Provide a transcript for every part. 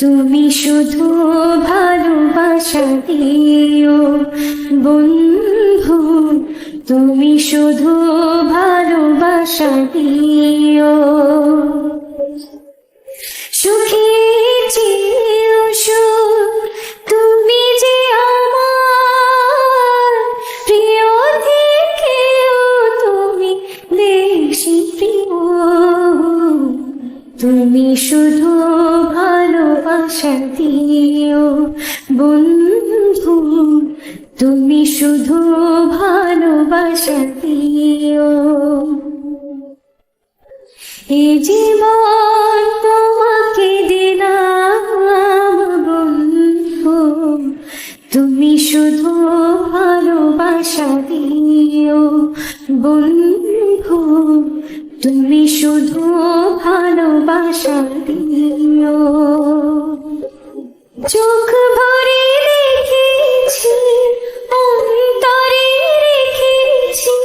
তুমি শুধু ভালোবাসা দিও, বন্ধু। তুমি শুধু ভালোবাসা দিও। সুখী চিও সুখ, তুমি যে আমার। প্রিয় থেকেও তুমি বেশি প্রিয়। তুমি শুধু দিও বন্ধু, তুমি শুধু ভালোবাসা দিও। এ জীবন তোমাকে দিলাম, বন্ধু, তুমি শুধু ভালোবাসা দিও। বন্ধু, তুমি শুধু ভালোবাসা দিও। চোখ ভরে দেখেছি, অন্তরে রেখেছি,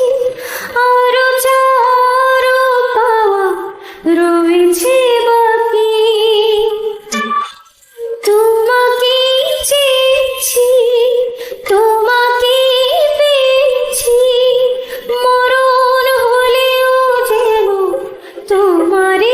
আরও চারো পাওয়া রয়েছে বাকি। তোমাকে চেয়েছি, তোমাকে পেয়েছি, মরণ হলেও যেন তোমারে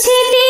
বুঝিতে